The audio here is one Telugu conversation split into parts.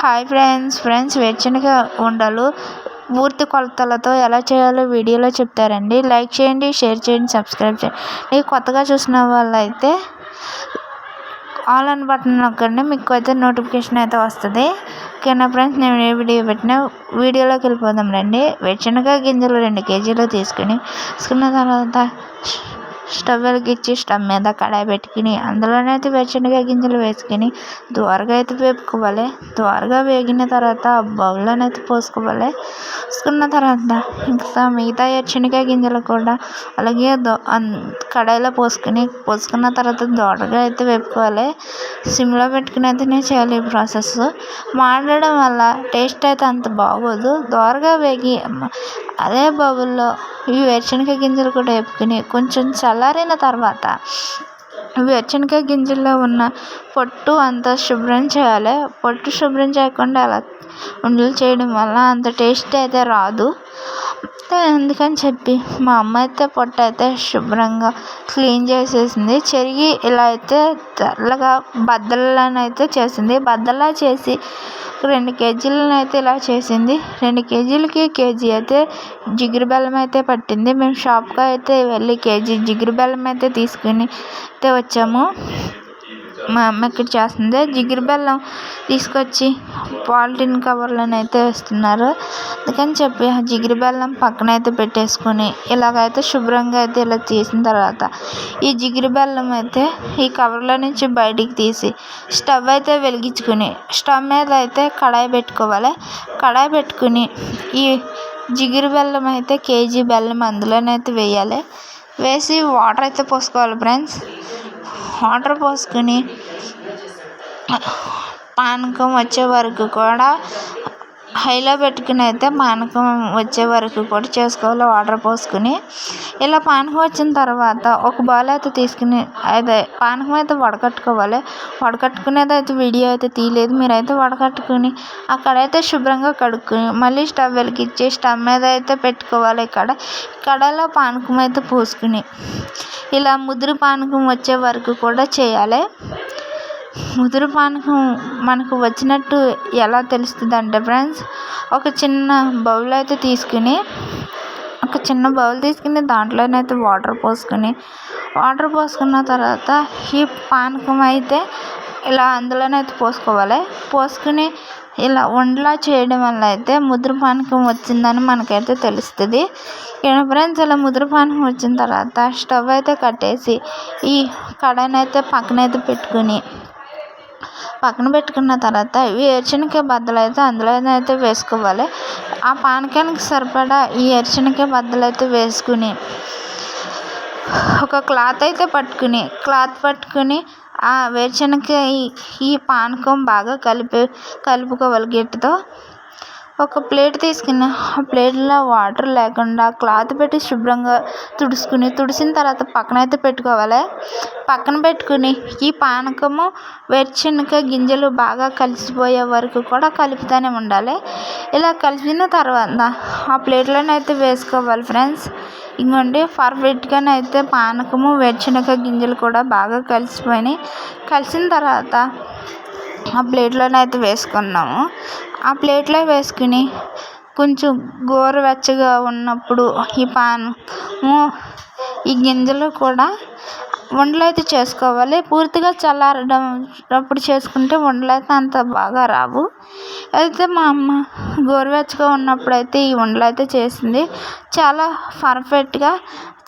Hi friends. ఫ్రెండ్స్ వేరుశనగ ఉండలు పూర్తి కొలతలతో ఎలా చేయాలో వీడియోలో చెప్తారండి. లైక్ చేయండి షేర్ చేయండి సబ్స్క్రైబ్ చేయండి. మీకు కొత్తగా చూసిన వాళ్ళైతే ఆల్ అని బటన్ నొక్కండి. మీకు అయితే నోటిఫికేషన్ అయితే వస్తుంది. ఓకేనా ఫ్రెండ్స్? నేను ఏ వీడియో పెట్టినా వీడియోలోకి వెళ్ళిపోదాం రండి. వేరుశనగ గింజలు రెండు కేజీలు తీసుకుని తీసుకున్న తర్వాత స్టవ్ వెలిగించి స్టవ్ మీద కడాయి పెట్టుకుని అందులోనైతే వేరుశనగ గింజలు వేసుకుని దోరగా అయితే వేపుకోవాలి. దోరగా వేగిన తర్వాత బౌల్లోనైతే పోసుకోవాలి. పోసుకున్న తర్వాత ఇంకా మిగతా వేరుశనగ గింజలు కూడా అలాగే దో కడాయిలో పోసుకుని పోసుకున్న తర్వాత దోరగా అయితే వేపుకోవాలి. సిమ్లో పెట్టుకుని అయితేనే చేయాలి ఈ ప్రాసెస్. మాడడం వల్ల టేస్ట్ అయితే అంత బాగోదు. దోరగా వేగి అదే బౌల్లో ఈ వేరుశనగ గింజలు కూడా వేపుకుని కొంచెం చల్లారిన తర్వాత వేరుశనగ గింజల్లో ఉన్న పొట్టు అంతా శుభ్రం చేయాలి. పొట్టు శుభ్రం చేయకుండా అలా ఉండలు చేయడం వల్ల అంత టేస్ట్ అయితే రాదు. అందుకని చెప్పి మా అమ్మ అయితే పొట్ట అయితే శుభ్రంగా క్లీన్ చేసేసింది. చెరిగి ఇలా అయితే తెల్లగా బద్దలనైతే చేసింది. బద్దలా చేసి రెండు కేజీలను అయితే ఇలా చేసింది. రెండు కేజీలకి కేజీ అయితే జిగురు బెల్లం అయితే పట్టింది. మేము షాప్కి అయితే వెళ్ళి కేజీ జిగురు బెల్లం అయితే తీసుకుని అయితే వచ్చాము. మా అమ్మ ఇక్కడ చేస్తుంది. జిగురు బెల్లం తీసుకొచ్చి పాలిథిన్ కవర్లను అయితే వేస్తున్నారు. అందుకని చెప్పి ఆ జిగురు బెల్లం పక్కన అయితే పెట్టేసుకొని ఇలాగైతే శుభ్రంగా అయితే ఇలా తీసిన తర్వాత ఈ జిగురు బెల్లం అయితే ఈ కవర్లో నుంచి బయటికి తీసి స్టవ్ అయితే వెలిగించుకుని స్టవ్ మీద అయితే కడాయి పెట్టుకోవాలి. కడాయి పెట్టుకుని ఈ జిగురు బెల్లం అయితే కేజీ బెల్లం అందులోనైతే వేయాలి. వేసి వాటర్ అయితే పోసుకోవాలి ఫ్రెండ్స్. వాటర్ పోసుకుని పానకం వచ్చే వరకు కూడా హైలో పెట్టుకుని అయితే పానకం వచ్చే వరకు కూడా చేసుకోవాలి. వాటర్ పోసుకుని ఇలా పానకం వచ్చిన తర్వాత ఒక బౌల్ అయితే తీసుకుని అదే పానకం అయితే వడకట్టుకోవాలి. వడకట్టుకునేది అయితే వీడియో అయితే తీయలేదు. మీరైతే వడకట్టుకుని అక్కడైతే శుభ్రంగా కడుక్కుని మళ్ళీ స్టవ్ వెలిగించి స్టవ్ మీద అయితే పెట్టుకోవాలి. ఇక్కడ కడలో పానకం అయితే పోసుకుని ఇలా ముదురు పానకం వచ్చే వరకు కూడా చేయాలి. ముదురు పానకం మనకు వచ్చినట్టు ఎలా తెలుస్తుంది అంటే ఫ్రెండ్స్ ఒక చిన్న బౌల్ అయితే తీసుకుని ఒక చిన్న బౌల్ తీసుకుని దాంట్లోనైతే వాటర్ పోసుకుని వాటర్ పోసుకున్న తర్వాత ఈ పానకం అయితే ఇలా అందులోనైతే పోసుకోవాలి. పోసుకుని ఇలా ఉండలా చేయడం వల్ల అయితే ముద్ర పానకం వచ్చిందని మనకైతే తెలుస్తుంది. ఫ్రెండ్స్ ఇలా ముద్ర పానకం వచ్చిన తర్వాత స్టవ్ అయితే కట్టేసి ఈ కడాయిని అయితే పక్కనైతే పెట్టుకుని పక్కన పెట్టుకున్న తర్వాత వేరుశనగ బద్దలు అయితే అందులో అయితే వేసుకోవాలి. ఆ పానకానికి సరిపడా ఈ వేరుశనగ బద్దలు అయితే వేసుకుని ఒక క్లాత్ అయితే పట్టుకుని క్లాత్ పట్టుకుని ఆ వేరుశనగ ఈ ఈ పానకం బాగా కలిపి కలుపుకోవాలి గట్టితో. ఒక ప్లేట్ తీసుకున్న. ఆ ప్లేట్లో వాటర్ లేకుండా క్లాత్ పెట్టి శుభ్రంగా తుడుచుకుని తుడిసిన తర్వాత పక్కన అయితే పెట్టుకోవాలి. పక్కన పెట్టుకుని ఈ పానకము వేరుశనగ గింజలు బాగా కలిసిపోయే వరకు కూడా కలుపుతూనే ఉండాలి. ఇలా కలిపిన తర్వాత ఆ ప్లేట్లోనైతే వేసుకోవాలి ఫ్రెండ్స్. ఇంకోండి పర్ఫెక్ట్గానైతే పానకము వేరుశనగ గింజలు కూడా బాగా కలిసిపోయినాయి. కలిసిన తర్వాత ఆ ప్లేట్లోనైతే వేసుకున్నాము. ఆ ప్లేట్లో వేసుకుని కొంచెం గోరువెచ్చగా ఉన్నప్పుడు ఈ పానము ఈ గింజలు కూడా ఉండలు అయితే చేసుకోవాలి. పూర్తిగా చల్లారడం అప్పుడు చేసుకుంటే ఉండలు అయితే అంత బాగా రావు. అయితే మా అమ్మ గోరువెచ్చగా ఉన్నప్పుడు అయితే ఈ ఉండలు అయితే చేసింది. చాలా పర్ఫెక్ట్గా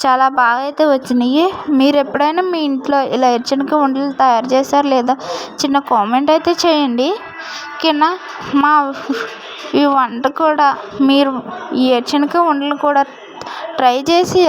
చాలా బాగా అయితే వచ్చినాయి. మీరు ఎప్పుడైనా మీ ఇంట్లో ఇలా ఎర్చనక ఉండలు తయారు చేశారు లేదా? చిన్న కామెంట్ అయితే చేయండి. కింద మా ఈ వంట కూడా మీరు ఈ ఎర్చనక ఉండలు కూడా ట్రై చేసి